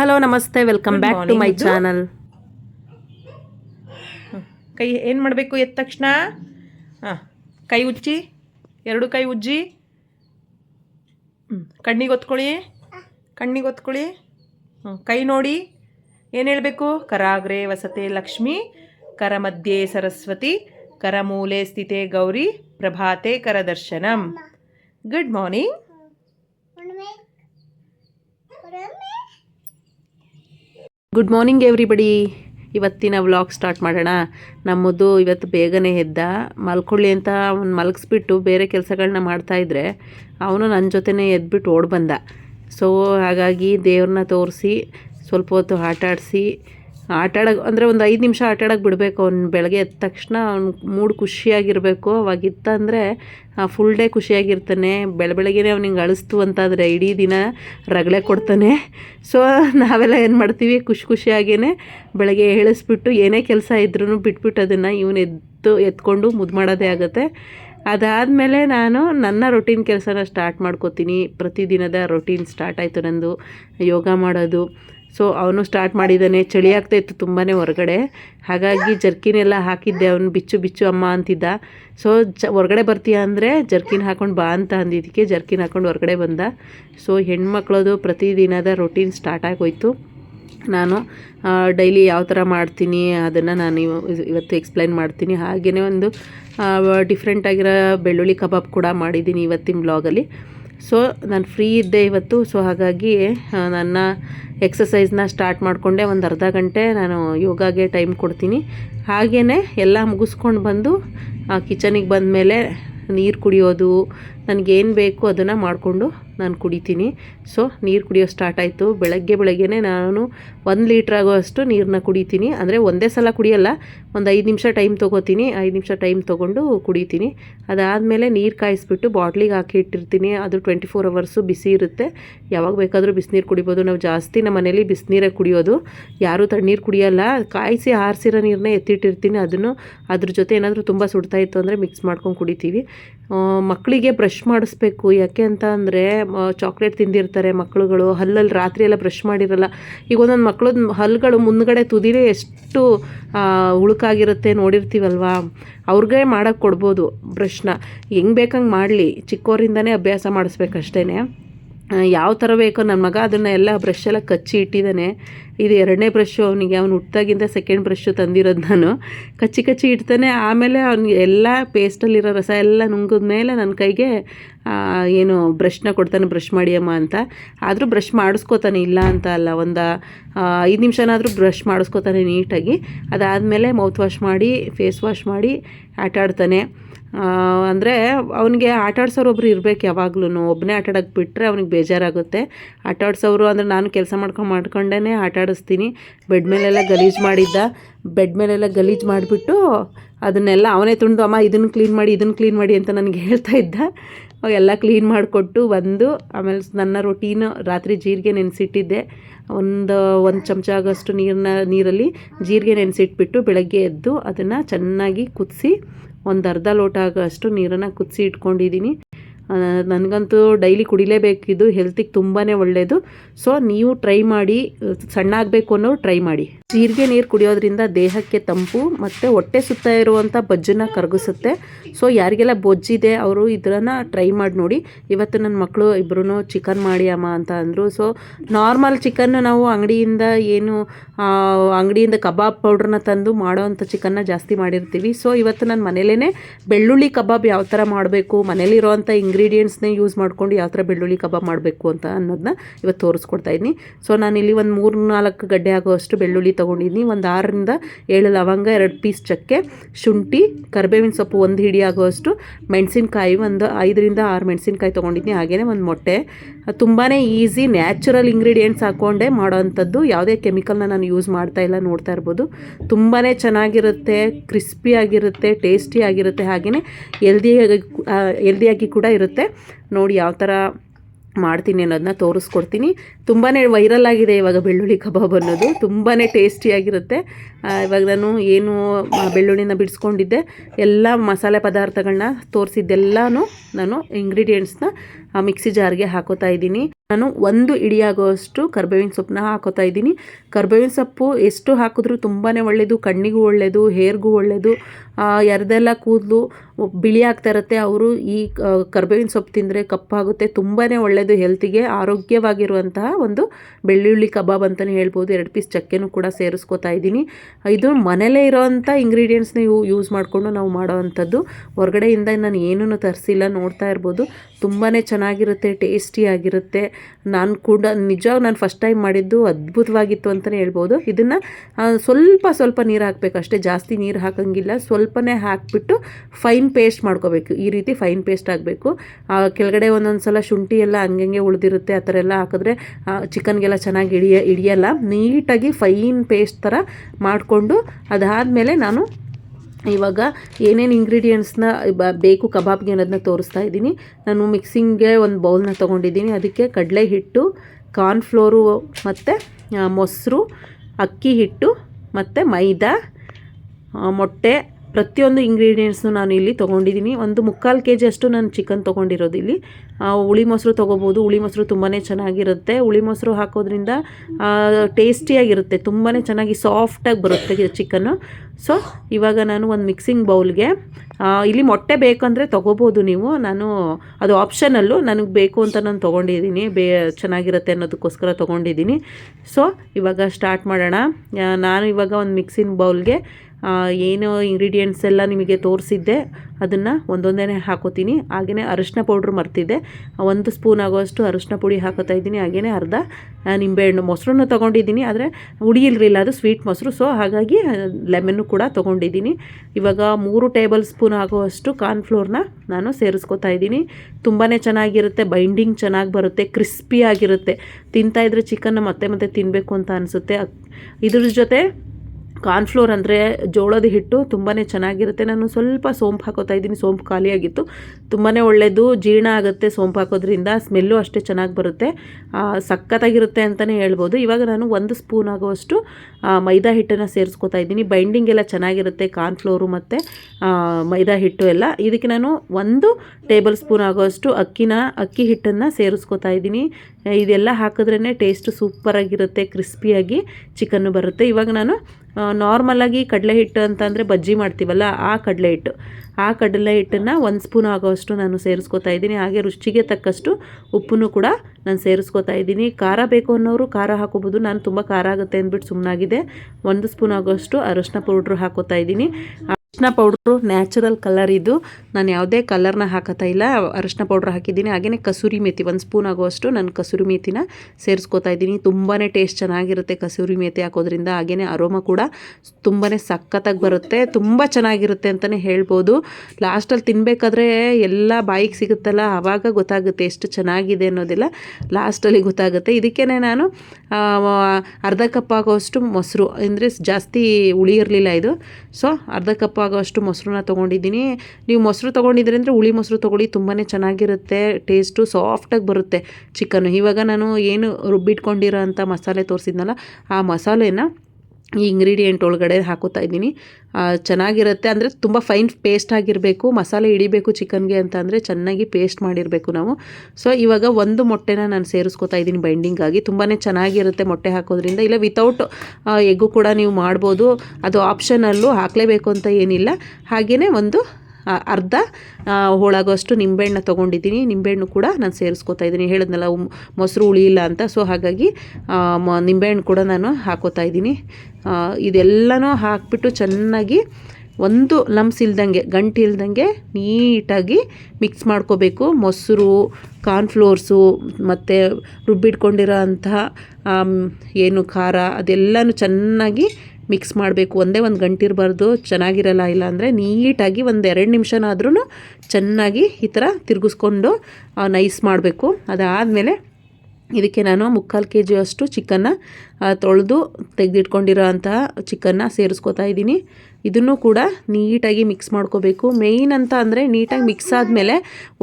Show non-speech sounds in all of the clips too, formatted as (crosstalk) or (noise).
Hello ನಮಸ್ತೆ. Welcome back to my. Channel ಕೈ ಏನು ಮಾಡಬೇಕು? ಎದ್ದ ತಕ್ಷಣ? ಹಾಂ ಕೈ ಉಜ್ಜಿ. ಎರಡು ಕೈ ಉಜ್ಜಿ. ಹ್ಞೂ ಕಣ್ಣಿಗೆ ಒತ್ಕೊಳ್ಳಿ ಕಣ್ಣಿಗೆ ಒತ್ಕೊಳ್ಳಿ ಹ್ಞೂ ಕೈ ನೋಡಿ. ಏನು ಹೇಳಬೇಕು? ಕರಾಗ್ರೆ ವಸತೆ ಲಕ್ಷ್ಮಿ ಕರ ಮಧ್ಯೆ ಸರಸ್ವತಿ ಕರಮೂಲೆ ಸ್ಥಿತೆ ಗೌರಿ ಪ್ರಭಾತೆ ಕರದರ್ಶನಂ. Good morning good morning everybody ಇವತ್ತಿನ ವ್ಲಾಗ್ ಸ್ಟಾರ್ಟ್ ಮಾಡೋಣ. ನಮ್ಮದು ಇವತ್ತು ಬೇಗನೆ ಎದ್ದ. ಮಲ್ಕೊಳ್ಳಿ ಅಂತ ಅವ್ನು ಮಲಗಿಸ್ಬಿಟ್ಟು ಬೇರೆ ಕೆಲಸಗಳನ್ನ ಮಾಡ್ತಾಯಿದ್ರೆ ಅವನು ನನ್ನ ಜೊತೆನೇ ಎದ್ಬಿಟ್ಟು ಓಡ್ ಬಂದ. ಸೊ ಹಾಗಾಗಿ ದೇವ್ರನ್ನ ತೋರಿಸಿ, ಸ್ವಲ್ಪ ಹೊತ್ತು ಆಟ ಆಡಿಸಿ ಆಟ ಆಡೋಕೆ ಅಂದರೆ ಒಂದು ಐದು ನಿಮಿಷ ಆಟ ಬಿಡಬೇಕು. ಅವ್ನು ಬೆಳಗ್ಗೆ ಎದ್ದ ತಕ್ಷಣ ಅವ್ನು ಮೂಡ್ ಖುಷಿಯಾಗಿರಬೇಕು. ಅವಾಗಿತ್ತ ಅಂದರೆ ಫುಲ್ ಡೇ ಖುಷಿಯಾಗಿರ್ತಾನೆ. ಬೆಳ ಬೆಳಗ್ಗೆನೇ ಅವ್ನಿಗೆ ಅಳಿಸ್ತು ಅಂತಾದರೆ ಇಡೀ ದಿನ ರಗಳೆ ಕೊಡ್ತಾನೆ. ಸೊ ನಾವೆಲ್ಲ ಏನು ಮಾಡ್ತೀವಿ? ಖುಷಿ ಖುಷಿಯಾಗೇ ಬೆಳಗ್ಗೆ ಹೇಳಿಸ್ಬಿಟ್ಟು ಏನೇ ಕೆಲಸ ಇದ್ರೂ ಬಿಟ್ಬಿಟ್ಟು ಅದನ್ನು ಇವನು ಎದ್ದು ಎತ್ಕೊಂಡು ಮುದ್ದು ಮಾಡೋದೇ ಆಗುತ್ತೆ. ಅದಾದಮೇಲೆ ನಾನು ನನ್ನ ರೊಟೀನ್ ಕೆಲಸನ ಸ್ಟಾರ್ಟ್ ಮಾಡ್ಕೋತೀನಿ. ಪ್ರತಿದಿನದ ರೊಟೀನ್ ಸ್ಟಾರ್ಟ್ ಆಯಿತು ನಂದು. ಯೋಗ ಮಾಡೋದು ಸೊ ಅವನು ಸ್ಟಾರ್ಟ್ ಮಾಡಿದ್ದಾನೆ. ಚಳಿ ಆಗ್ತಾ ಇತ್ತು ತುಂಬಾ ಹೊರಗಡೆ. ಹಾಗಾಗಿ ಜರ್ಕಿನೆಲ್ಲ ಹಾಕಿದ್ದೆ. ಅವನು ಬಿಚ್ಚು ಬಿಚ್ಚು ಅಮ್ಮ ಅಂತಿದ್ದ. ಸೊ ಜ ಹೊರಗಡೆ ಬರ್ತೀಯ ಅಂದರೆ ಜರ್ಕಿನ್ ಹಾಕೊಂಡು ಬಾ ಅಂತ ಅಂದಿದ್ದಕ್ಕೆ ಜರ್ಕಿನ್ ಹಾಕೊಂಡು ಹೊರಗಡೆ ಬಂದ. ಸೊ ಹೆಣ್ಮಕ್ಳದು ಪ್ರತಿದಿನದ ರೊಟೀನ್ ಸ್ಟಾರ್ಟ್ ಆಗೋಯ್ತು. ನಾನು ಡೈಲಿ ಯಾವ ಥರ ಮಾಡ್ತೀನಿ ಅದನ್ನು ನಾನು ಇವ- ಇವತ್ತು ಎಕ್ಸ್ಪ್ಲೈನ್ ಮಾಡ್ತೀನಿ. ಹಾಗೆಯೇ ಒಂದು ಡಿಫ್ರೆಂಟಾಗಿರೋ ಬೆಳ್ಳುಳ್ಳಿ ಕಬಾಬ್ ಕೂಡ ಮಾಡಿದ್ದೀನಿ ಇವತ್ತಿನ ಬ್ಲಾಗಲ್ಲಿ ಸೊ ನಾನು ಫ್ರೀ ಇದ್ದೆ ಇವತ್ತು. ಸೊ ಹಾಗಾಗಿ ನನ್ನ ಎಕ್ಸಸೈಸ್ನ ಸ್ಟಾರ್ಟ್ ಮಾಡಿಕೊಂಡೆ ಒಂದು ಅರ್ಧ ಗಂಟೆ. ನಾನು ಯೋಗಾಗೆ ಟೈಮ್ ಕೊಡ್ತೀನಿ. ಹಾಗೆಯೇ ಎಲ್ಲ ಮುಗಿಸ್ಕೊಂಡು ಬಂದು ಕಿಚನಿಗೆ ಬಂದಮೇಲೆ ನೀರು ಕುಡಿಯೋದು ನನಗೇನು ಬೇಕು ಅದನ್ನು ಮಾಡಿಕೊಂಡು ನಾನು ಕುಡಿತೀನಿ. ಸೊ ನೀರು ಕುಡಿಯೋ ಸ್ಟಾರ್ಟ್ ಆಯಿತು. ಬೆಳಗ್ಗೆ ಬೆಳಗ್ಗೆನೇ ನಾನು ಒಂದು ಲೀಟ್ರ್ ಆಗೋಷ್ಟು ನೀರನ್ನ ಕುಡಿತೀನಿ. ಅಂದರೆ ಒಂದೇ ಸಲ ಕುಡಿಯೋಲ್ಲ, ಒಂದು ಐದು ನಿಮಿಷ ಟೈಮ್ ತೊಗೋತೀನಿ. ಐದು ನಿಮಿಷ ಟೈಮ್ ತೊಗೊಂಡು ಕುಡಿತೀನಿ. ಅದಾದಮೇಲೆ ನೀರು ಕಾಯಿಸ್ಬಿಟ್ಟು ಬಾಟ್ಲಿಗೆ ಹಾಕಿ ಇಟ್ಟಿರ್ತೀನಿ. ಅದು ಟ್ವೆಂಟಿ ಫೋರ್ ಅವರ್ಸು ಬಿಸಿ ಇರುತ್ತೆ. ಯಾವಾಗ ಬೇಕಾದರೂ ಬಿಸಿನೀರು ಕುಡಿಬೋದು. ನಾವು ಜಾಸ್ತಿ ನಮ್ಮ ಮನೇಲಿ ಬಿಸಿನೀರೇ ಕುಡಿಯೋದು. ಯಾರೂ ತಣ್ಣೀರು ಕುಡಿಯೋಲ್ಲ. ಕಾಯಿಸಿ ಆರಿಸಿರೋ ನೀರನ್ನೇ ಎತ್ತಿಟ್ಟಿರ್ತೀನಿ ಅದನ್ನು ಅದ್ರ ಜೊತೆ ಏನಾದರೂ ತುಂಬ ಸುಡ್ತಾ ಇತ್ತು ಅಂದರೆ ಮಿಕ್ಸ್ ಮಾಡ್ಕೊಂಡು ಕುಡಿತೀವಿ. ಮಕ್ಕಳಿಗೆ ಬ್ರಷ್ ಮಾಡಿಸ್ಬೇಕು. ಯಾಕೆ ಅಂತ ಅಂದರೆ ಚಾಕ್ಲೇಟ್ ತಿಂದಿರ್ತಾರೆ ಮಕ್ಕಳುಗಳು ಹಲ್ಲಲ್ಲಿ ರಾತ್ರಿ ಎಲ್ಲ ಬ್ರಷ್ ಮಾಡಿರಲ್ಲ. ಈಗ ಒಂದೊಂದು ಮಕ್ಕಳದ್ದು ಹಲ್ಲುಗಳು ಮುಂದ್ಗಡೆ ತುದಿನೇ ಎಷ್ಟು ಉಳುಕಾಗಿರುತ್ತೆ ನೋಡಿರ್ತೀವಲ್ವಾ? ಅವ್ರಿಗೆ ಮಾಡೋಕ್ಕೆ ಕೊಡ್ಬೋದು ಬ್ರಷ್ನ ಹೆಂಗೆ ಬೇಕಂಗೆ ಮಾಡಲಿ. ಚಿಕ್ಕವರಿಂದನೇ ಅಭ್ಯಾಸ ಮಾಡಿಸ್ಬೇಕಷ್ಟೇ ಯಾವ ಥರ ಬೇಕೋ ನನ್ನ ಮಗ ಅದನ್ನು ಎಲ್ಲ ಬ್ರಷ್ ಎಲ್ಲ ಕಚ್ಚಿ ಇಟ್ಟಿದ್ದಾನೆ ಇದು ಎರಡನೇ ಬ್ರಷ್ಷು ಅವನಿಗೆ, ಅವ್ನು ಹುಟ್ಟಾಗಿಂದ ಸೆಕೆಂಡ್ ಬ್ರಷ್ಷು ತಂದಿರೋದು ನಾನು. ಕಚ್ಚಿ ಕಚ್ಚಿ ಇಡ್ತಾನೆ. ಆಮೇಲೆ ಅವ್ನಿಗೆ ಎಲ್ಲ ಪೇಸ್ಟಲ್ಲಿರೋ ರಸ ಎಲ್ಲ ನುಂಗಿದ ಮೇಲೆ ನನ್ನ ಕೈಗೆ ಏನು ಬ್ರಷ್ನ ಕೊಡ್ತಾನೆ ಬ್ರಷ್ ಮಾಡಿಯಮ್ಮ ಅಂತ. ಆದರೂ ಬ್ರಷ್ ಮಾಡಿಸ್ಕೋತಾನೆ, ಇಲ್ಲ ಅಂತ ಅಲ್ಲ. ಒಂದು ಐದು ನಿಮಿಷನಾದರೂ ಬ್ರಷ್ ಮಾಡಿಸ್ಕೋತಾನೆ ನೀಟಾಗಿ. ಅದಾದಮೇಲೆ ಮೌತ್ ವಾಶ್ ಮಾಡಿ ಫೇಸ್ ವಾಶ್ ಮಾಡಿ ಆಟ ಆಡ್ತಾನೆ ಅಂದರೆ ಅವನಿಗೆ ಆಟ ಆಡ್ಸೋರು ಒಬ್ರು ಇರಬೇಕು ಯಾವಾಗ್ಲೂ ಒಬ್ಬನೇ ಆಟ ಆಡೋಕ್ಕೆ ಬಿಟ್ಟರೆ ಅವ್ನಿಗೆ ಬೇಜಾರಾಗುತ್ತೆ. ಆಟ ಆಡ್ಸೋರು ಅಂದರೆ ನಾನು ಕೆಲಸ ಮಾಡ್ಕೊಂಡು ಮಾಡ್ಕೊಂಡೇ ಆಟ ಆಡಿಸ್ತೀನಿ. ಬೆಡ್ ಮೇಲೆಲ್ಲ ಗಲೀಜು ಮಾಡಿದ್ದ. ಬೆಡ್ ಮೇಲೆಲ್ಲ ಗಲೀಜು ಮಾಡಿಬಿಟ್ಟು ಅದನ್ನೆಲ್ಲ ಅವನೇ ತುಂಡು, ಅಮ್ಮ, ಇದನ್ನು ಕ್ಲೀನ್ ಮಾಡಿ, ಇದನ್ನು ಕ್ಲೀನ್ ಮಾಡಿ ಅಂತ ನನಗೆ ಹೇಳ್ತಾ ಇದ್ದ. ಎಲ್ಲ ಕ್ಲೀನ್ ಮಾಡಿಕೊಟ್ಟು ಬಂದು, ಆಮೇಲೆ ನನ್ನ ರೊಟೀನು ರಾತ್ರಿ ಜೀರಿಗೆ ನೆನೆಸಿಟ್ಟಿದ್ದೆ. ಒಂದು ಒಂದು ಚಮಚ ಆಗೋಷ್ಟು ನೀರನ್ನ ನೀರಲ್ಲಿ ಜೀರಿಗೆ ನೆನೆಸಿಟ್ಬಿಟ್ಟು ಬೆಳಗ್ಗೆ ಎದ್ದು ಅದನ್ನು ಚೆನ್ನಾಗಿ ಕುದಿಸಿ ಒಂದು ಅರ್ಧ ಲೋಟ ಆಗೋಷ್ಟು ನೀರನ್ನು ಕುದಿಸಿ ಇಟ್ಕೊಂಡಿದ್ದೀನಿ. ನನಗಂತೂ ಡೈಲಿ ಕುಡಿಲೇಬೇಕಿದು ಹೆಲ್ತಿಗೆ ತುಂಬಾ ಒಳ್ಳೆಯದು ಸೊ ನೀವು ಟ್ರೈ ಮಾಡಿ ಸಣ್ಣ ಆಗಬೇಕು ಅನ್ನೋರು ಟ್ರೈ ಮಾಡಿ. ಜೀರಿಗೆ ನೀರು ಕುಡಿಯೋದ್ರಿಂದ ದೇಹಕ್ಕೆ ತಂಪು ಮತ್ತು ಹೊಟ್ಟೆ ಸುತ್ತ ಇರುವಂಥ ಬಜ್ಜನ್ನ ಕರಗಿಸುತ್ತೆ. ಸೊ ಯಾರಿಗೆಲ್ಲ ಬೊಜ್ಜಿದೆ ಅವರು ಇದನ್ನು ಟ್ರೈ ಮಾಡಿ ನೋಡಿ. ಇವತ್ತು ನನ್ನ ಮಕ್ಕಳು ಇಬ್ಬರೂ ಚಿಕನ್ ಮಾಡಿ ಅಮ್ಮ ಅಂತ ಅಂದರು. ಸೊ ನಾರ್ಮಲ್ ಚಿಕನ್ ನಾವು ಅಂಗಡಿಯಿಂದ ಏನು ಅಂಗಡಿಯಿಂದ ಕಬಾಬ್ ಪೌಡ್ರನ್ನ ತಂದು ಮಾಡೋವಂಥ ಚಿಕನ್ನ ಜಾಸ್ತಿ ಮಾಡಿರ್ತೀವಿ. ಸೊ ಇವತ್ತು ನಾನು ಮನೇಲೇ ಬೆಳ್ಳುಳ್ಳಿ ಕಬಾಬ್ ಯಾವ ಥರ ಮಾಡಬೇಕು ಮನೇಲಿರೋವಂಥ ಇಂಗ್ರೀಡಿಯೆಂಟ್ಸ್ನೇ ಯೂಸ್ ಮಾಡ್ಕೊಂಡು ಯಾವ ಥರ ಬೆಳ್ಳುಳ್ಳಿ ಕಬಾಬ್ ಮಾಡಬೇಕು ಅಂತ ಅನ್ನೋದನ್ನ ಇವತ್ತು ತೋರಿಸ್ಕೊಡ್ತಾ ಇದ್ದೀನಿ. ಸೊ ನಾನಿಲ್ಲಿ ಒಂದು ಮೂರು ನಾಲ್ಕು ಗಡ್ಡೆ ಆಗೋಷ್ಟು ಬೆಳ್ಳುಳ್ಳಿ ತೊಗೊಂಡಿದ್ದೀನಿ ಒಂದು ಆರರಿಂದ ಏಳು ಲವಂಗ, ಎರಡು ಪೀಸ್ ಚಕ್ಕೆ, ಶುಂಠಿ, ಕರಿಬೇವಿನ ಸೊಪ್ಪು ಒಂದು ಹಿಡಿ ಆಗುವಷ್ಟು ಮೆಣಸಿನ್ಕಾಯಿ, ಒಂದು ಐದರಿಂದ ಆರು ಮೆಣಸಿನ್ಕಾಯಿ ತೊಗೊಂಡಿದ್ದೀನಿ ಹಾಗೆಯೇ ಒಂದು ಮೊಟ್ಟೆ. ತುಂಬಾ ಈಸಿ, ನ್ಯಾಚುರಲ್ ಇಂಗ್ರೀಡಿಯೆಂಟ್ಸ್ ಹಾಕ್ಕೊಂಡೇ ಮಾಡೋವಂಥದ್ದು ಯಾವುದೇ ಕೆಮಿಕಲ್ನ ನಾನು ಯೂಸ್ ಮಾಡ್ತಾ ಇಲ್ಲ, ನೋಡ್ತಾ ಇರ್ಬೋದು. ತುಂಬಾ ಚೆನ್ನಾಗಿರುತ್ತೆ ಕ್ರಿಸ್ಪಿಯಾಗಿರುತ್ತೆ ಟೇಸ್ಟಿಯಾಗಿರುತ್ತೆ ಹಾಗೆಯೇ ಎಲ್ದಿಯಾಗಿ ಎಲ್ದಿಯಾಗಿ ಕೂಡ ಇರುತ್ತೆ. ನೋಡಿ ಯಾವ ಥರ ಮಾಡ್ತೀನಿ ಅನ್ನೋದನ್ನ ತೋರಿಸ್ಕೊಡ್ತೀನಿ. ತುಂಬಾ ವೈರಲ್ ಆಗಿದೆ ಇವಾಗ ಬೆಳ್ಳುಳ್ಳಿ ಕಬಾಬ್ ಅನ್ನೋದು. ತುಂಬಾ ಟೇಸ್ಟಿಯಾಗಿರುತ್ತೆ ಇವಾಗ ನಾನು ಏನು ಬೆಳ್ಳುಳ್ಳಿನ ಬಿಡಿಸ್ಕೊಂಡಿದ್ದೆ. ಎಲ್ಲ ಮಸಾಲೆ ಪದಾರ್ಥಗಳನ್ನ ತೋರಿಸಿದ್ದೆಲ್ಲನೂ ನಾನು ಇಂಗ್ರೀಡಿಯೆಂಟ್ಸ್ನ ಮಿಕ್ಸಿ ಜಾರ್ಗೆ ಹಾಕೋತಾ ಇದ್ದೀನಿ. ನಾನು ಒಂದು ಇಡಿಯಾಗುವಷ್ಟು ಕರ್ಬೇವಿನ ಸೊಪ್ಪನ್ನ ಹಾಕೋತಾ ಇದ್ದೀನಿ. ಕರ್ಬೇವಿನ ಸೊಪ್ಪು ಎಷ್ಟು ಹಾಕಿದ್ರೂ ತುಂಬಾ ಒಳ್ಳೆಯದು ಕಣ್ಣಿಗೂ ಒಳ್ಳೆಯದು ಹೇರ್ಗೂ ಒಳ್ಳೆಯದು ಎರಡೆಲ್ಲ ಕೂದಲು ಬಿಳಿ ಆಗ್ತಾ ಇರುತ್ತೆ. ಅವರು ಈ ಕರ್ಬೇವಿನ ಸೊಪ್ಪು ತಿಂದರೆ ಕಪ್ಪಾಗುತ್ತೆ. ತುಂಬಾ ಒಳ್ಳೆಯದು ಹೆಲ್ತಿಗೆ ಆರೋಗ್ಯವಾಗಿರುವಂತಹ ಒಂದು ಬೆಳ್ಳುಳ್ಳಿ ಕಬಾಬ್ ಅಂತಲೇ ಹೇಳ್ಬೋದು. ಎರಡು ಪೀಸ್ ಚಕ್ಕೆನೂ ಕೂಡ ಸೇರಿಸ್ಕೊತಾ ಇದ್ದೀನಿ. ಇದು ಮನೇಲೇ ಇರೋವಂಥ ಇಂಗ್ರೀಡಿಯೆಂಟ್ಸ್ನ ಯೂ ಯೂಸ್ ಮಾಡಿಕೊಂಡು ನಾವು ಮಾಡೋವಂಥದ್ದು ಹೊರಗಡೆಯಿಂದ ನಾನು ಏನೂ ತರಿಸಿಲ್ಲ, ನೋಡ್ತಾ ಇರ್ಬೋದು. ತುಂಬಾ ಚೆನ್ನಾಗಿರುತ್ತೆ ಟೇಸ್ಟಿ ಆಗಿರುತ್ತೆ. ನಾನು ಕೂಡ, ನಿಜ ನಾನು ಫಸ್ಟ್ ಟೈಮ್ ಮಾಡಿದ್ದು ಅದ್ಭುತವಾಗಿತ್ತು ಅಂತಲೇ ಹೇಳ್ಬೋದು. ಇದನ್ನು ಸ್ವಲ್ಪ ಸ್ವಲ್ಪ ನೀರು ಹಾಕಬೇಕು. ಅಷ್ಟೇ ಜಾಸ್ತಿ ನೀರು ಹಾಕೋಂಗಿಲ್ಲ. ಸ್ವಲ್ಪನೇ ಹಾಕಿಬಿಟ್ಟು ಫೈನ್ ಪೇಸ್ಟ್ ಮಾಡ್ಕೋಬೇಕು. ಈ ರೀತಿ ಫೈನ್ ಪೇಸ್ಟ್ ಆಗಬೇಕು. ಕೆಳಗಡೆ ಒಂದೊಂದು ಸಲ ಶುಂಠಿ ಎಲ್ಲ ಹಂಗೆ ಉಳಿದಿರುತ್ತೆ. ಆ ಥರ ಎಲ್ಲ ಹಾಕಿದ್ರೆ ಚಿಕನ್ಗೆಲ್ಲ ಚೆನ್ನಾಗಿ ಹಿಡಿಯ, ಹಿಡಿಯಲ್ಲ. ನೀಟಾಗಿ ಫೈನ್ ಪೇಸ್ಟ್ ಥರ ಮಾಡಿಕೊಂಡು ಅದಾದಮೇಲೆ ನಾನು ಇವಾಗ ಏನೇನು ಇಂಗ್ರೀಡಿಯೆಂಟ್ಸ್ನ ಬೇಕು, ಕಬಾಬ್ಗೆ ಅನ್ನೋದನ್ನ ತೋರಿಸ್ತಾ ಇದ್ದೀನಿ. ನಾನು ಮಿಕ್ಸಿಂಗ್ಗೆ ಒಂದು ಬೌಲ್ನ ತೊಗೊಂಡಿದ್ದೀನಿ. ಅದಕ್ಕೆ ಕಡಲೆ ಹಿಟ್ಟು ಕಾರ್ನ್ಫ್ಲೋರು ಮತ್ತು ಮೊಸರು, ಅಕ್ಕಿ ಹಿಟ್ಟು, ಮತ್ತು ಮೈದಾ ಮೊಟ್ಟೆ ಪ್ರತಿಯೊಂದು ಇಂಗ್ರೀಡಿಯೆಂಟ್ಸ್ನು ನಾನು ಇಲ್ಲಿ ತೊಗೊಂಡಿದ್ದೀನಿ. ಒಂದು ಮುಕ್ಕಾಲು ಕೆ ಜಿ ಅಷ್ಟು ನಾನು ಚಿಕನ್ ತೊಗೊಂಡಿರೋದು ಇಲ್ಲಿ. ಹುಳಿ ಮೊಸರು ತೊಗೋಬೋದು. ಹುಳಿ ಮೊಸರು ತುಂಬಾ ಚೆನ್ನಾಗಿರುತ್ತೆ. ಹುಳಿ ಮೊಸರು ಹಾಕೋದ್ರಿಂದ ಟೇಸ್ಟಿಯಾಗಿರುತ್ತೆ ತುಂಬಾ ಚೆನ್ನಾಗಿ ಸಾಫ್ಟಾಗಿ ಬರುತ್ತೆ ಚಿಕನ್ನು ಸೊ ಇವಾಗ ನಾನು ಒಂದು ಮಿಕ್ಸಿಂಗ್ ಬೌಲ್ಗೆ ಇಲ್ಲಿ ಮೊಟ್ಟೆ ಬೇಕಂದರೆ ತೊಗೋಬೋದು ನೀವು. ನಾನು, ಅದು ಆಪ್ಷನಲ್ಲು ನನಗೆ ಬೇಕು ಅಂತ ನಾನು ತೊಗೊಂಡಿದ್ದೀನಿ. ಬೇ, ಚೆನ್ನಾಗಿರುತ್ತೆ ಅನ್ನೋದಕ್ಕೋಸ್ಕರ ತೊಗೊಂಡಿದ್ದೀನಿ. ಸೊ ಇವಾಗ ಸ್ಟಾರ್ಟ್ ಮಾಡೋಣ. ನಾನು ಇವಾಗ ಒಂದು ಮಿಕ್ಸಿಂಗ್ ಬೌಲ್ಗೆ ಏನು ಇಂಗ್ರೀಡಿಯೆಂಟ್ಸ್ ಎಲ್ಲ ನಿಮಗೆ ತೋರಿಸಿದ್ದೆ, ಅದನ್ನು ಒಂದೊಂದೇ ಹಾಕೋತೀನಿ. ಹಾಗೆಯೇ ಅರಿಶಿನ ಪೌಡ್ರ್ ಮರ್ತಿದ್ದೆ. ಒಂದು ಸ್ಪೂನ್ ಆಗೋಷ್ಟು ಅರಿಶಿನ ಪುಡಿ ಹಾಕೋತಾ ಇದ್ದೀನಿ. ಹಾಗೆಯೇ ಅರ್ಧ ನಿಂಬೆಹಣ್ಣು ಮೊಸರನ್ನು ತೊಗೊಂಡಿದ್ದೀನಿ. ಆದರೆ ಹುಡಿ ಇಲ್ರಿಲ್ಲ, ಅದು ಸ್ವೀಟ್ ಮೊಸರು. ಸೊ ಹಾಗಾಗಿ ಲೆಮನ್ನು ಕೂಡ ತೊಗೊಂಡಿದ್ದೀನಿ. ಇವಾಗ ಮೂರು ಟೇಬಲ್ ಸ್ಪೂನ್ ಆಗುವಷ್ಟು ಕಾರ್ನ್ಫ್ಲೋರ್ನ ನಾನು ಸೇರಿಸ್ಕೊತಾ ಇದ್ದೀನಿ. ತುಂಬಾ ಚೆನ್ನಾಗಿರುತ್ತೆ ಬೈಂಡಿಂಗ್ ಚೆನ್ನಾಗಿ ಬರುತ್ತೆ ಕ್ರಿಸ್ಪಿಯಾಗಿರುತ್ತೆ ತಿಂತಾಯಿದ್ರೆ ಚಿಕನ್ನ ಮತ್ತೆ ಮತ್ತೆ ತಿನ್ನಬೇಕು ಅಂತ ಅನಿಸುತ್ತೆ. ಇದ್ರ ಜೊತೆ ಕಾರ್ನ್ಫ್ಲೋರ್ ಅಂದರೆ ಜೋಳದ ಹಿಟ್ಟು ತುಂಬಾ ಚೆನ್ನಾಗಿರುತ್ತೆ. ನಾನು ಸ್ವಲ್ಪ ಸೋಂಪು ಹಾಕೋತಾ ಇದ್ದೀನಿ. ಸೋಂಪು ಖಾಲಿಯಾಗಿತ್ತು. ತುಂಬಾ ಒಳ್ಳೆಯದು ಜೀರ್ಣ ಆಗುತ್ತೆ ಸೋಂಪು ಹಾಕೋದ್ರಿಂದ. ಸ್ಮೆಲ್ಲು ಅಷ್ಟೇ ಚೆನ್ನಾಗಿ ಬರುತ್ತೆ. ಸಕ್ಕತ್ತಾಗಿರುತ್ತೆ ಅಂತಲೇ ಹೇಳ್ಬೋದು. ಇವಾಗ ನಾನು ಒಂದು ಸ್ಪೂನ್ ಆಗುವಷ್ಟು ಮೈದಾ ಹಿಟ್ಟನ್ನು ಸೇರಿಸ್ಕೊತಾ ಇದ್ದೀನಿ. ಬೈಂಡಿಂಗ್ ಎಲ್ಲ ಚೆನ್ನಾಗಿರುತ್ತೆ ಕಾರ್ನ್ಫ್ಲೋರು ಮತ್ತು ಮೈದಾ ಹಿಟ್ಟು ಎಲ್ಲ. ಇದಕ್ಕೆ ನಾನು ಒಂದು ಟೇಬಲ್ ಸ್ಪೂನ್ ಆಗುವಷ್ಟು ಅಕ್ಕಿನ, ಅಕ್ಕಿ ಹಿಟ್ಟನ್ನು ಸೇರಿಸ್ಕೊತಾ ಇದ್ದೀನಿ. ಇದೆಲ್ಲ ಹಾಕಿದ್ರೇ ಟೇಸ್ಟ್ ಸೂಪರಾಗಿರುತ್ತೆ, ಕ್ರಿಸ್ಪಿಯಾಗಿ ಚಿಕನ್ನು ಬರುತ್ತೆ. ಇವಾಗ ನಾನು ನಾರ್ಮಲಾಗಿ ಕಡಲೆ ಹಿಟ್ಟು ಅಂತಂದರೆ ಬಜ್ಜಿ ಮಾಡ್ತೀವಲ್ಲ ಆ ಕಡಲೆ ಹಿಟ್ಟು. ಆ ಕಡಲೆ ಹಿಟ್ಟನ್ನು ಒಂದು ಸ್ಪೂನ್ ಆಗೋಷ್ಟು ನಾನು ಸೇರಿಸ್ಕೊತಾ ಇದ್ದೀನಿ. ಹಾಗೆ ರುಚಿಗೆ ತಕ್ಕಷ್ಟು ಉಪ್ಪನ್ನು ಕೂಡ ನಾನು ಸೇರಿಸ್ಕೋತಾ ಇದ್ದೀನಿ. ಖಾರ ಬೇಕು ಅನ್ನೋರು ಖಾರ ಹಾಕೋಬೋದು. ನಾನು ತುಂಬ ಖಾರ ಆಗುತ್ತೆ ಅಂದ್ಬಿಟ್ಟು ಸುಮ್ಮನಾಗಿದೆ ಒಂದು ಸ್ಪೂನ್ ಆಗೋಷ್ಟು ಅರಶಿನ ಪೌಡ್ರ್ ಹಾಕೋತಾ ಇದ್ದೀನಿ. ಅರಿಶಿನ ಪೌಡ್ರು ನ್ಯಾಚುರಲ್ ಕಲರ್ ಇದು. ನಾನು ಯಾವುದೇ ಕಲರ್ನ ಹಾಕತ್ತಾ ಇಲ್ಲ. ಅರಿಶಿನ ಪೌಡ್ರ್ ಹಾಕಿದ್ದೀನಿ. ಹಾಗೆಯೇ ಕಸೂರಿ ಮೇಥಿ ಒಂದು ಸ್ಪೂನ್ ಆಗುವಷ್ಟು ನಾನು ಕಸೂರಿ ಮೇಥಿನ ಸೇರಿಸ್ಕೋತಾ ಇದ್ದೀನಿ. ತುಂಬಾ ಟೇಸ್ಟ್ ಚೆನ್ನಾಗಿರುತ್ತೆ ಕಸೂರಿ ಮೇಥಿ ಹಾಕೋದ್ರಿಂದ. ಹಾಗೆಯೇ ಅರೋಮ ಕೂಡ ತುಂಬಾ ಸಖತ್ತಾಗಿ ಬರುತ್ತೆ. ತುಂಬ ಚೆನ್ನಾಗಿರುತ್ತೆ ಅಂತಲೇ ಹೇಳ್ಬೋದು. ಲಾಸ್ಟಲ್ಲಿ ತಿನ್ನಬೇಕಾದ್ರೆ ಎಲ್ಲ ಬಾಯಿಗೆ ಸಿಗುತ್ತಲ್ಲ ಆವಾಗ ಗೊತ್ತಾಗುತ್ತೆ ಎಷ್ಟು ಚೆನ್ನಾಗಿದೆ ಅನ್ನೋದಿಲ್ಲ ಲಾಸ್ಟಲ್ಲಿ ಗೊತ್ತಾಗುತ್ತೆ. ಇದಕ್ಕೇ ನಾನು ಅರ್ಧ ಕಪ್ ಆಗೋಷ್ಟು ಮೊಸರು, ಅಂದರೆ ಜಾಸ್ತಿ ಹುಳಿ ಇರಲಿಲ್ಲ ಇದು. ಸೊ, ಅರ್ಧ ಕಪ್ ಆಗೋಷ್ಟು ಮೊಸರನ್ನ ತೊಗೊಂಡಿದ್ದೀನಿ. ನೀವು ಮೊಸರು ತೊಗೊಂಡಿದ್ದೀರಿ ಅಂದರೆ ಹುಳಿ ಮೊಸರು ತೊಗೊಳ್ಳಿ ತುಂಬಾ ಚೆನ್ನಾಗಿರುತ್ತೆ ಟೇಸ್ಟು ಸಾಫ್ಟಾಗಿ ಬರುತ್ತೆ ಚಿಕನ್ನು ಇವಾಗ ನಾನು ಏನು ರುಬ್ಬಿಟ್ಕೊಂಡಿರೋ ಅಂಥ ಮಸಾಲೆ ತೋರಿಸಿದ್ನಲ್ಲ, ಆ ಮಸಾಲೆನ ಈ ಇಂಗ್ರೀಡಿಯೆಂಟ್ ಒಳಗಡೆ ಹಾಕೋತಾ ಇದ್ದೀನಿ. ಚೆನ್ನಾಗಿರುತ್ತೆ ಅಂದರೆ ತುಂಬ ಫೈನ್ ಪೇಸ್ಟ್ ಆಗಿರಬೇಕು, ಮಸಾಲೆ ಹಿಡಿಬೇಕು ಚಿಕನ್ಗೆ ಅಂತ ಅಂದರೆ ಚೆನ್ನಾಗಿ ಪೇಸ್ಟ್ ಮಾಡಿರಬೇಕು ನಾವು. ಸೊ ಇವಾಗ ಒಂದು ಮೊಟ್ಟೆನ ನಾನು ಸೇರಿಸ್ಕೊತಾ ಇದ್ದೀನಿ ಬೈಂಡಿಂಗಾಗಿ ತುಂಬಾ ಚೆನ್ನಾಗಿರುತ್ತೆ ಮೊಟ್ಟೆ ಹಾಕೋದ್ರಿಂದ. ಇಲ್ಲ ವಿತೌಟ್ ಎಗ್ಗು ಕೂಡ ನೀವು ಮಾಡ್ಬೋದು. ಅದು ಆಪ್ಷನಲ್ಲೂ ಹಾಕಲೇಬೇಕು ಅಂತ ಏನಿಲ್ಲ. ಹಾಗೆಯೇ ಒಂದು ಅರ್ಧ ಹೋಳಾಗೋಷ್ಟು ನಿಂಬೆಹಣ್ಣು ತೊಗೊಂಡಿದ್ದೀನಿ. ನಿಂಬೆಹಣ್ಣು ಕೂಡ ನಾನು ಸೇರಿಸ್ಕೊತಾ ಇದ್ದೀನಿ. ಹೇಳಿದ್ನಲ್ಲ ಮೊಸರು ಉಳಿಯಿಲ್ಲ ಅಂತ. ಸೊ ಹಾಗಾಗಿ ನಿಂಬೆಹಣ್ಣು ಕೂಡ ನಾನು ಹಾಕೋತಾ ಇದ್ದೀನಿ. ಇದೆಲ್ಲನೂ ಹಾಕಿಬಿಟ್ಟು ಚೆನ್ನಾಗಿ ಒಂದು ಲಮ್ಸ್ ಇಲ್ದಂಗೆ, ಗಂಟು ಇಲ್ದಂಗೆ ನೀಟಾಗಿ ಮಿಕ್ಸ್ ಮಾಡ್ಕೋಬೇಕು. ಮೊಸರು, ಕಾರ್ನ್ಫ್ಲೋರ್ಸು, ಮತ್ತು ರುಬ್ಬಿಟ್ಕೊಂಡಿರೋ ಅಂತಹ ಏನು ಖಾರ ಅದೆಲ್ಲನೂ ಚೆನ್ನಾಗಿ ಮಿಕ್ಸ್ ಮಾಡಬೇಕು. ಒಂದೇ ಒಂದು ಗಂಟಿರಬಾರ್ದು ಚೆನ್ನಾಗಿರಲ್ಲ, ಇಲ್ಲ ಅಂದರೆ ನೀಟಾಗಿ ಒಂದು ಎರಡು ನಿಮಿಷನಾದ್ರೂ ಚೆನ್ನಾಗಿ ಈ ಥರ ತಿರುಗಿಸ್ಕೊಂಡು ನೈಸ್ ಮಾಡಬೇಕು. ಅದಾದಮೇಲೆ ಇದಕ್ಕೆ ನಾನು ಮುಕ್ಕಾಲು ಕೆ ಜಿಯಷ್ಟು ಚಿಕನ್ನ ತೊಳೆದು ತೆಗೆದಿಟ್ಕೊಂಡಿರೋ ಅಂತಹ ಚಿಕನ್ನ ಸೇರಿಸ್ಕೊತಾ ಇದ್ದೀನಿ. ಇದನ್ನು ಕೂಡ ನೀಟಾಗಿ ಮಿಕ್ಸ್ ಮಾಡ್ಕೋಬೇಕು. ಮೇಯ್ನ್ ಅಂತ ಅಂದರೆ ನೀಟಾಗಿ ಮಿಕ್ಸ್ ಆದಮೇಲೆ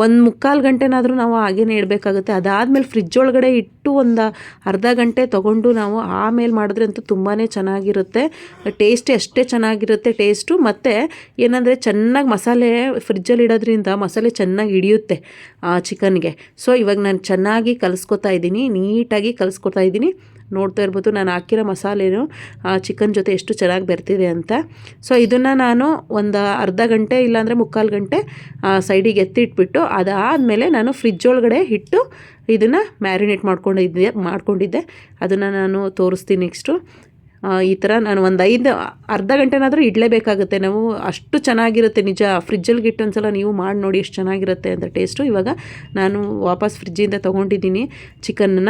ಒಂದು ಮುಕ್ಕಾಲು ಗಂಟೆನಾದರೂ ನಾವು ಹಾಗೇನೆ ಇಡಬೇಕಾಗುತ್ತೆ. ಅದಾದಮೇಲೆ ಫ್ರಿಜ್ ಒಳಗಡೆ ಇಟ್ಟು ಒಂದು ಅರ್ಧ ಗಂಟೆ ತೊಗೊಂಡು ನಾವು ಆಮೇಲೆ ಮಾಡಿದ್ರೆ ಅಂತೂ ತುಂಬಾ ಚೆನ್ನಾಗಿರುತ್ತೆ. ಟೇಸ್ಟ್ ಅಷ್ಟೇ ಚೆನ್ನಾಗಿರುತ್ತೆ ಟೇಸ್ಟು ಮತ್ತು ಏನಂದರೆ ಚೆನ್ನಾಗಿ ಮಸಾಲೆ ಫ್ರಿಜ್ಜಲ್ಲಿ ಇಡೋದ್ರಿಂದ ಮಸಾಲೆ ಚೆನ್ನಾಗಿ ಹಿಡಿಯುತ್ತೆ ಆ ಚಿಕನ್ಗೆ ಸೊ ಇವಾಗ ನಾನು ಚೆನ್ನಾಗಿ ಕಲಿಸ್ಕೊತಾ ಇದ್ದೀನಿ, ನೀಟಾಗಿ ಕಲಿಸ್ಕೊತಾ ಇದ್ದೀನಿ. ನೋಡ್ತಾ ಇರ್ಬೋದು. ನಾನು ಹಾಕಿರೋ ಮಸಾಲೆನೂ ಚಿಕನ್ ಜೊತೆ ಎಷ್ಟು ಚೆನ್ನಾಗಿ ಬೆರ್ತಿದೆ ಅಂತ. ಸೊ ಇದನ್ನು ನಾನು ಒಂದು ಅರ್ಧ ಗಂಟೆ ಇಲ್ಲಾಂದರೆ ಮುಕ್ಕಾಲು ಗಂಟೆ ಸೈಡಿಗೆ ಎತ್ತಿಟ್ಬಿಟ್ಟು ಅದಾದಮೇಲೆ ನಾನು ಫ್ರಿಜ್ ಒಳಗಡೆ ಇಟ್ಟು ಇದನ್ನು ಮ್ಯಾರಿನೇಟ್ ಮಾಡ್ಕೊಂಡಿದ್ದೆ ಮಾಡ್ಕೊಂಡಿದ್ದೆ. ಅದನ್ನು ನಾನು ತೋರಿಸ್ತೀನಿ ನೆಕ್ಸ್ಟು ಈ ಥರ ನಾನು ಒಂದು ಐದು, ಅರ್ಧ ಗಂಟೆನಾದರೂ ಇಡಲೇಬೇಕಾಗುತ್ತೆ. ನಾವು ಅಷ್ಟು ಚೆನ್ನಾಗಿರುತ್ತೆ ನಿಜ. ಫ್ರಿಜ್ಜಲ್ಲಿ ಇಟ್ಟು ಒಂದ್ಸಲ ನೀವು ಮಾಡಿ ನೋಡಿ ಎಷ್ಟು ಚೆನ್ನಾಗಿರುತ್ತೆ ಅಂತ ಟೇಸ್ಟು ಇವಾಗ ನಾನು ವಾಪಸ್ ಫ್ರಿಜ್ಜಿಂದ ತೊಗೊಂಡಿದ್ದೀನಿ ಚಿಕನ್ನ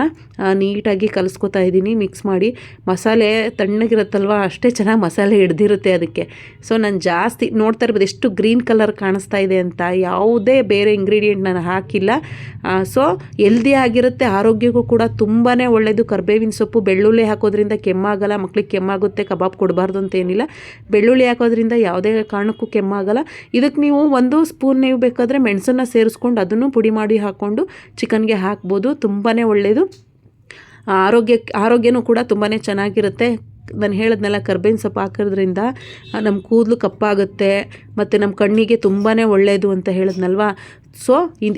ನೀಟಾಗಿ ಕಲಿಸ್ಕೊತಾ ಇದ್ದೀನಿ ಮಿಕ್ಸ್ ಮಾಡಿ. ಮಸಾಲೆ ತಣ್ಣಗಿರುತ್ತಲ್ವ? ಅಷ್ಟೇ ಚೆನ್ನಾಗಿ ಮಸಾಲೆ ಹಿಡ್ದಿರುತ್ತೆ ಅದಕ್ಕೆ. ಸೊ ನಾನು ಜಾಸ್ತಿ ನೋಡ್ತಾ ಇರ್ಬೋದು ಎಷ್ಟು ಗ್ರೀನ್ ಕಲರ್ ಕಾಣಿಸ್ತಾ ಇದೆ ಅಂತ. ಯಾವುದೇ ಬೇರೆ ಇಂಗ್ರೀಡಿಯೆಂಟ್ ನಾನು ಹಾಕಿಲ್ಲ. ಸೊ ಎಲ್ದಿ ಆಗಿರುತ್ತೆ. ಆರೋಗ್ಯಕ್ಕೂ ಕೂಡ ತುಂಬಾ ಒಳ್ಳೆಯದು ಕರ್ಬೇವಿನ ಸೊಪ್ಪು, ಬೆಳ್ಳುಳ್ಳಿ ಹಾಕೋದ್ರಿಂದ ಕೆಮ್ಮಾಗಲ್ಲ ಮಕ್ಳಿಗೆ ಕೆಮ್ಮಾಗುತ್ತೆ, ಕಬಾಬ್ ಕೊಡಬಾರ್ದು ಅಂತ ಏನಿಲ್ಲ. ಬೆಳ್ಳುಳ್ಳಿ ಹಾಕೋದ್ರಿಂದ ಯಾವುದೇ ಕಾರಣಕ್ಕೂ ಕೆಮ್ಮಾಗಲ್ಲ. ಇದಕ್ಕೆ ನೀವು ಒಂದು ಸ್ಪೂನ್ ನೀವು ಬೇಕಾದರೆ ಮೆಣಸನ್ನು ಸೇರಿಸ್ಕೊಂಡು ಅದನ್ನು ಪುಡಿ ಮಾಡಿ ಹಾಕ್ಕೊಂಡು ಚಿಕನ್ಗೆ ಹಾಕ್ಬೋದು. ತುಂಬಾ ಒಳ್ಳೆಯದು ಆರೋಗ್ಯಕ್ಕೆ, ಆರೋಗ್ಯನೂ ಕೂಡ ತುಂಬಾ ಚೆನ್ನಾಗಿರುತ್ತೆ. ನಾನು ಹೇಳಿದ್ನೆಲ್ಲ ಕರ್ಬೇವಿನ ಸೊಪ್ಪು ಹಾಕೋದ್ರಿಂದ ನಮ್ಮ ಕೂದಲು ಕಪ್ಪಾಗುತ್ತೆ ಮತ್ತು ನಮ್ಮ ಕಣ್ಣಿಗೆ ತುಂಬಾ ಒಳ್ಳೆಯದು ಅಂತ ಹೇಳಿದ್ನಲ್ವಾ? ಸೊ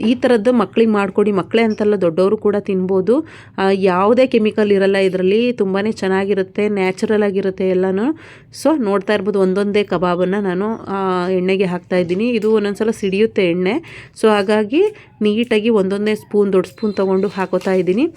ಈ ಥರದ್ದು ಮಕ್ಳಿಗೆ ಮಾಡಿಕೊಡಿ. ಮಕ್ಕಳೇ ಅಂತಲ್ಲ ದೊಡ್ಡವರು ಕೂಡ ತಿನ್ಬೋದು. ಯಾವುದೇ ಕೆಮಿಕಲ್ ಇರಲ್ಲ ಇದರಲ್ಲಿ. ತುಂಬಾ ಚೆನ್ನಾಗಿರುತ್ತೆ, ನ್ಯಾಚುರಲ್ ಆಗಿರುತ್ತೆ ಎಲ್ಲನೂ. ಸೊ ನೋಡ್ತಾ ಇರ್ಬೋದು, ಒಂದೊಂದೇ ಕಬಾಬನ್ನು ನಾನು ಎಣ್ಣೆಗೆ ಹಾಕ್ತಾ ಇದ್ದೀನಿ. ಇದು ಒಂದೊಂದ್ಸಲ ಸಿಡಿಯುತ್ತೆ ಎಣ್ಣೆ. ಸೊ ಹಾಗಾಗಿ ನೀಟಾಗಿ ಒಂದೊಂದೇ ಸ್ಪೂನ್, ದೊಡ್ಡ ಸ್ಪೂನ್ ತೊಗೊಂಡು ಹಾಕೋತಾ ಇದ್ದೀನಿ.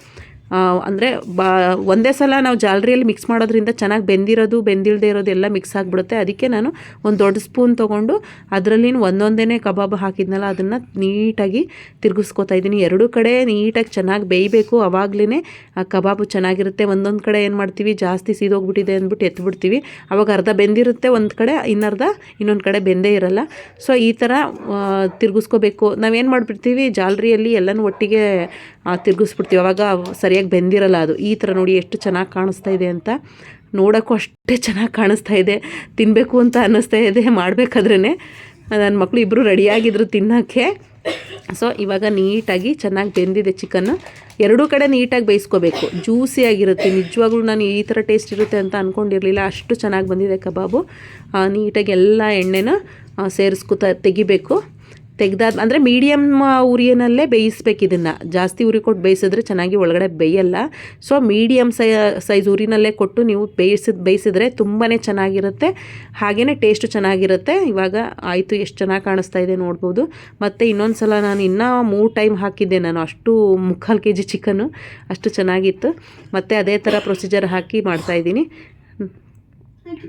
ಅಂದರೆ ಬಾ, ಒಂದೇ ಸಲ ನಾವು ಜಾಲರಿಯಲ್ಲಿ ಮಿಕ್ಸ್ ಮಾಡೋದ್ರಿಂದ ಚೆನ್ನಾಗಿ ಬೆಂದಿರೋದು ಬೆಂದಿಲ್ಲದೆ ಇರೋದು ಎಲ್ಲ ಮಿಕ್ಸ್ ಆಗಿಬಿಡುತ್ತೆ. ಅದಕ್ಕೆ ನಾನು ಒಂದು ದೊಡ್ಡ ಸ್ಪೂನ್ ತೊಗೊಂಡು ಅದರಲ್ಲಿ ಒಂದೊಂದೇ ಕಬಾಬ್ ಹಾಕಿದ್ನಲ್ಲ, ಅದನ್ನು ನೀಟಾಗಿ ತಿರುಗಿಸ್ಕೊತಾ ಇದ್ದೀನಿ. ಎರಡೂ ಕಡೆ ನೀಟಾಗಿ ಚೆನ್ನಾಗಿ ಬೇಯಬೇಕು. ಅವಾಗಲೇ ಆ ಕಬಾಬು ಚೆನ್ನಾಗಿರುತ್ತೆ. ಒಂದೊಂದು ಕಡೆ ಏನು ಮಾಡ್ತೀವಿ? ಜಾಸ್ತಿ ಸೀದೋಗ್ಬಿಟ್ಟಿದೆ ಅಂದ್ಬಿಟ್ಟು ಎತ್ಬಿಡ್ತೀವಿ. ಅವಾಗ ಅರ್ಧ ಬೆಂದಿರುತ್ತೆ, ಒಂದು ಕಡೆ ಇನ್ನರ್ಧ ಇನ್ನೊಂದು ಕಡೆ ಬೆಂದೇ ಇರಲ್ಲ. ಸೊ ಈ ಥರ ತಿರುಗಿಸ್ಕೋಬೇಕು. ನಾವೇನು ಮಾಡಿಬಿಡ್ತೀವಿ? ಜಾಲರಿಯಲ್ಲಿ ಎಲ್ಲನೂ ಒಟ್ಟಿಗೆ ತಿರುಗಿಸ್ಬಿಡ್ತೀವಿ. ಅವಾಗ ಸರಿಯಾಗಿ ಬೆಂದಿರಲ್ಲ ಅದು. ಈ ಥರ ನೋಡಿ ಎಷ್ಟು ಚೆನ್ನಾಗಿ ಕಾಣಿಸ್ತಾ ಇದೆ ಅಂತ ನೋಡೋಕ್ಕೂ ಅಷ್ಟೇ ಚೆನ್ನಾಗಿ ಕಾಣಿಸ್ತಾ ಇದೆ. ತಿನ್ನಬೇಕು ಅಂತ ಅನ್ನಿಸ್ತಾ ಇದೆ ಮಾಡಬೇಕಾದ್ರೇ ನನ್ನ ಮಕ್ಕಳು ಇಬ್ಬರು ರೆಡಿಯಾಗಿದ್ದರು ತಿನ್ನೋಕ್ಕೆ. ಸೊ ಇವಾಗ ನೀಟಾಗಿ ಚೆನ್ನಾಗಿ ಬೆಂದಿದೆ ಚಿಕನ್ನು ಎರಡೂ ಕಡೆ ನೀಟಾಗಿ ಬೇಯಿಸ್ಕೋಬೇಕು. ಜ್ಯೂಸಿಯಾಗಿರುತ್ತೆ ನಿಜವಾಗ್ಲೂ ನಾನು ಈ ಥರ ಟೇಸ್ಟ್ ಇರುತ್ತೆ ಅಂತ ಅಂದ್ಕೊಂಡಿರಲಿಲ್ಲ ಅಷ್ಟು ಚೆನ್ನಾಗಿ ಬಂದಿದೆ ಕಬಾಬು. ನೀಟಾಗಿ ಎಲ್ಲ ಎಣ್ಣೆನ ಸೇರಿಸ್ಕೊತಾ ತೆಗಿಬೇಕು. ತೆಗ್ದಾದ ಅಂದರೆ ಮೀಡಿಯಮ್ ಉರಿಯನಲ್ಲೇ ಬೇಯಿಸ್ಬೇಕು ಇದನ್ನು. ಜಾಸ್ತಿ ಉರಿ ಕೊಟ್ಟು ಬೇಯಿಸಿದ್ರೆ ಚೆನ್ನಾಗಿ ಒಳಗಡೆ ಬೇಯಲ್ಲ. ಸೊ ಮೀಡಿಯಮ್ ಸೈ ಸೈಜ್ ಉರಿನಲ್ಲೇ ಕೊಟ್ಟು ನೀವು ಬೇಯಿಸಿದ ಬೇಯಿಸಿದ್ರೆ ತುಂಬಾ ಚೆನ್ನಾಗಿರುತ್ತೆ. ಹಾಗೆಯೇ ಟೇಸ್ಟು ಚೆನ್ನಾಗಿರುತ್ತೆ. ಇವಾಗ ಆಯಿತು, ಎಷ್ಟು ಚೆನ್ನಾಗಿ ಕಾಣಿಸ್ತಾ ಇದೆ ನೋಡ್ಬೋದು. ಮತ್ತು ಇನ್ನೊಂದು ಸಲ ನಾನು ಇನ್ನೂ ಮೂರು ಟೈಮ್ ಹಾಕಿದ್ದೆ ನಾನು. ಅಷ್ಟು ಮುಕ್ಕಾಲು ಕೆ ಜಿ ಚಿಕನ್ನು. ಅಷ್ಟು ಚೆನ್ನಾಗಿತ್ತು. ಮತ್ತು ಅದೇ ಥರ ಪ್ರೊಸೀಜರ್ ಹಾಕಿ ಮಾಡ್ತಾಯಿದ್ದೀನಿ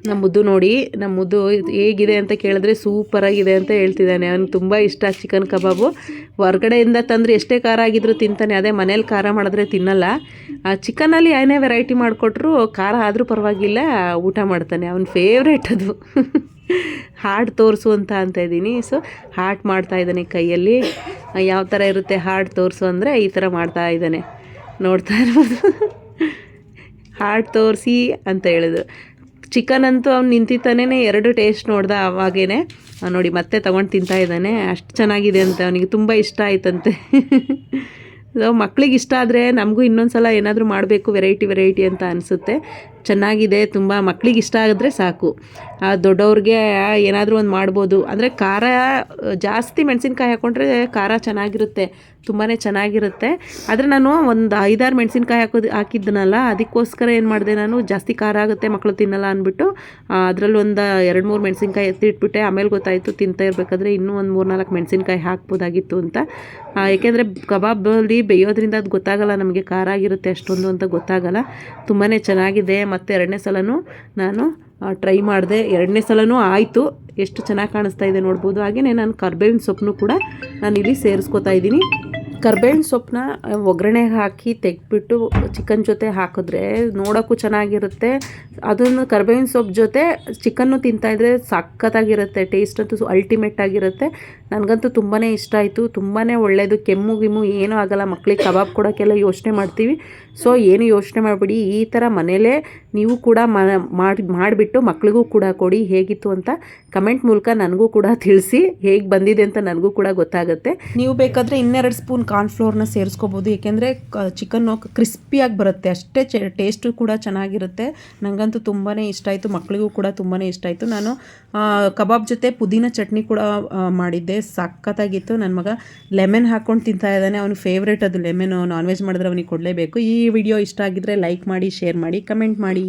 ನಮ್ಮ ಮುದ್ದು ನೋಡಿ ನಮ್ಮ ಮುದ್ದು ಹೇಗಿದೆ ಅಂತ ಕೇಳಿದ್ರೆ ಸೂಪರಾಗಿದೆ ಅಂತ ಹೇಳ್ತಿದ್ದಾನೆ. ಅವ್ನಿಗೆ ತುಂಬ ಇಷ್ಟ ಚಿಕನ್ ಕಬಾಬು. ಹೊರ್ಗಡೆಯಿಂದ ತಂದರೆ ಎಷ್ಟೇ ಖಾರ ಆಗಿದ್ರೂ ತಿಂತಾನೆ, ಅದೇ ಮನೇಲಿ ಖಾರ ಮಾಡಿದ್ರೆ ತಿನ್ನಲ್ಲ. ಆ ಚಿಕನಲ್ಲಿ ಏನೇ ವೆರೈಟಿ ಮಾಡಿಕೊಟ್ರು ಖಾರ ಆದರೂ ಪರವಾಗಿಲ್ಲ, ಊಟ ಮಾಡ್ತಾನೆ. ಅವ್ನ ಫೇವ್ರೇಟ್ ಅದು. ಹಾರ್ಟ್ ತೋರಿಸು ಅಂತ ಅಂತ ಇದ್ದೀನಿ. ಸೊ ಹಾರ್ಟ್ ಮಾಡ್ತಾ ಇದ್ದಾನೆ ಕೈಯಲ್ಲಿ. ಯಾವ ಥರ ಇರುತ್ತೆ ಹಾರ್ಟ್ ತೋರಿಸು ಅಂದರೆ ಈ ಥರ ಮಾಡ್ತಾ ಇದ್ದಾನೆ. ನೋಡ್ತಾ ಇರ್ಬೋದು. ಹಾರ್ಟ್ ತೋರಿಸಿ ಅಂತ ಹೇಳಿದ್ರು. ಚಿಕನ್ ಅಂತೂ ಅವ್ನು ನಿಂತಿತ್ತಾನೇ ಎರಡು ಟೇಸ್ಟ್ ನೋಡ್ದ ಅವಾಗೇನೆ ನೋಡಿ ಮತ್ತೆ ತೊಗೊಂಡು ತಿಂತಾ ಇದ್ದಾನೆ. ಅಷ್ಟು ಚೆನ್ನಾಗಿದೆ ಅಂತ ಅವನಿಗೆ ತುಂಬ ಇಷ್ಟ ಆಯ್ತಂತೆ. (laughs) ಸೊ ಮಕ್ಳಿಗೆ ಇಷ್ಟ ಆದರೆ ನಮಗೂ ಇನ್ನೊಂದು ಸಲ ಏನಾದರೂ ಮಾಡಬೇಕು ವೆರೈಟಿ ವೆರೈಟಿ ಅಂತ ಅನಿಸುತ್ತೆ. ಚೆನ್ನಾಗಿದೆ ತುಂಬ ಮಕ್ಳಿಗೆ ಇಷ್ಟ ಆಗಿದ್ರೆ ಸಾಕು. ಆ, ದೊಡ್ಡವ್ರಿಗೆ ಏನಾದರೂ ಒಂದು ಮಾಡ್ಬೋದು. ಅಂದರೆ ಖಾರ ಜಾಸ್ತಿ ಮೆಣಸಿನ್ಕಾಯಿ ಹಾಕ್ಕೊಂಡ್ರೆ ಖಾರ ಚೆನ್ನಾಗಿರುತ್ತೆ ತುಂಬಾ ಚೆನ್ನಾಗಿರುತ್ತೆ. ಆದರೆ ನಾನು ಒಂದು ಐದಾರು ಮೆಣಸಿನ್ಕಾಯಿ ಹಾಕೋದು ಹಾಕಿದ್ದನಲ್ಲ ಅದಕ್ಕೋಸ್ಕರ ಏನು ಮಾಡಿದೆ ನಾನು ಜಾಸ್ತಿ ಖಾರ ಆಗುತ್ತೆ ಮಕ್ಕಳು ತಿನ್ನಲ್ಲ ಅಂದ್ಬಿಟ್ಟು ಅದರಲ್ಲಿ ಒಂದು ಎರಡು ಮೂರು ಮೆಣಸಿನ್ಕಾಯಿ ಎತ್ತಿಟ್ಬಿಟ್ಟೆ. ಆಮೇಲೆ ಗೊತ್ತಾಯಿತು ತಿಂತಾ ಇರಬೇಕಾದ್ರೆ ಇನ್ನೂ ಒಂದು ಮೂರು ನಾಲ್ಕು ಮೆಣಸಿನ್ಕಾಯಿ ಹಾಕ್ಬೋದಾಗಿತ್ತು ಅಂತ. ಏಕೆಂದರೆ ಕಬಾಬಲ್ಲಿ ಬೇಯೋದ್ರಿಂದ ಅದು ಗೊತ್ತಾಗಲ್ಲ ನಮಗೆ ಖಾರ ಆಗಿರುತ್ತೆ ಅಷ್ಟೊಂದು ಅಂತ ಗೊತ್ತಾಗಲ್ಲ. ತುಂಬಾ ಚೆನ್ನಾಗಿದೆ ಮತ್ತು ಎರಡನೇ ಸಲನೂ ನಾನು ಟ್ರೈ ಮಾಡಿದೆ. ಎರಡನೇ ಸಲನೂ ಆಯಿತು. ಎಷ್ಟು ಚೆನ್ನಾಗಿ ಕಾಣಿಸ್ತಾ ಇದೆ ನೋಡ್ಬೋದು. ಹಾಗೆಯೇ ನಾನು ಕರ್ಬೇವಿನ ಸೊಪ್ಪನ್ನು ಕೂಡ ನಾನು ಇಲ್ಲಿ ಸೇರಿಸ್ಕೊತಾ ಇದ್ದೀನಿ. ಕರ್ಬೇವಿನ ಸೊಪ್ಪನ್ನ ಒಗ್ಗರಣೆಗೆ ಹಾಕಿ ತೆಗೆದ್ಬಿಟ್ಟು ಚಿಕನ್ ಜೊತೆ ಹಾಕಿದ್ರೆ ನೋಡೋಕ್ಕೂ ಚೆನ್ನಾಗಿರುತ್ತೆ. ಅದನ್ನು ಕರ್ಬೇವಿನ ಸೊಪ್ಪು ಜೊತೆ ಚಿಕನ್ನು ತಿಂತಾಯಿದ್ರೆ ಸಖತ್ತಾಗಿರುತ್ತೆ. ಟೇಸ್ಟ್ ಅಂತೂ ಅಲ್ಟಿಮೇಟ್ ಆಗಿರುತ್ತೆ. ನನಗಂತೂ ತುಂಬಾ ಇಷ್ಟ ಆಯಿತು. ತುಂಬಾ ಒಳ್ಳೆಯದು ಕೆಮ್ಮು ಗಿಮ್ಮು ಏನೂ ಆಗೋಲ್ಲ. ಮಕ್ಕಳಿಗೆ ಕಬಾಬ್ ಕೊಡೋಕ್ಕೆಲ್ಲ ಯೋಚನೆ ಮಾಡ್ತೀವಿ. ಸೊ ಏನು ಯೋಚನೆ ಮಾಡಬೇಡಿ, ಈ ಥರ ಮನೇಲೇ ನೀವು ಕೂಡ ಮಾಡಿ, ಮಾಡಿಬಿಟ್ಟು ಮಕ್ಳಿಗೂ ಕೂಡ ಕೊಡಿ, ಹೇಗಿತ್ತು ಅಂತ ಕಮೆಂಟ್ ಮೂಲಕ ನನಗೂ ಕೂಡ ತಿಳಿಸಿ, ಹೇಗೆ ಬಂದಿದೆ ಅಂತ ನನಗೂ ಕೂಡ ಗೊತ್ತಾಗುತ್ತೆ. ನೀವು ಬೇಕಾದರೆ ಇನ್ನೆರಡು ಸ್ಪೂನ್ ಕಾರ್ನ್ಫ್ಲೋರ್ನ ಸೇರಿಸ್ಕೋಬೋದು, ಏಕೆಂದರೆ ಚಿಕನ್ನು ಕ್ರಿಸ್ಪಿಯಾಗಿ ಬರುತ್ತೆ, ಅಷ್ಟೇ ಟೇಸ್ಟು ಕೂಡ ಚೆನ್ನಾಗಿರುತ್ತೆ. ನನಗಂತೂ ತುಂಬಾ ಇಷ್ಟ ಆಯಿತು ಮಕ್ಕಳಿಗೂ ಕೂಡ ತುಂಬಾ ಇಷ್ಟ ಆಯಿತು. ನಾನು ಕಬಾಬ್ ಜೊತೆ ಪುದೀನ ಚಟ್ನಿ ಕೂಡ ಮಾಡಿದ್ದೆ, ಸಖತ್ತಾಗಿತ್ತು. ನನ್ನ ಮಗ ಲೆಮನ್ ಹಾಕ್ಕೊಂಡು ತಿಂತಾ ಇದ್ದಾನೆ, ಅವನು ಫೇವ್ರೇಟ್ ಅದು ಲೆಮನು ನಾನ್ ವೆಜ್ ಮಾಡಿದ್ರೆ ಅವನಿಗೆ ಕೊಡಲೇಬೇಕು. ಈ ವಿಡಿಯೋ ಇಷ್ಟ ಆಗಿದ್ರೆ ಲೈಕ್ ಮಾಡಿ ಶೇರ್ ಮಾಡಿ ಕಮೆಂಟ್ ಮಾಡಿ.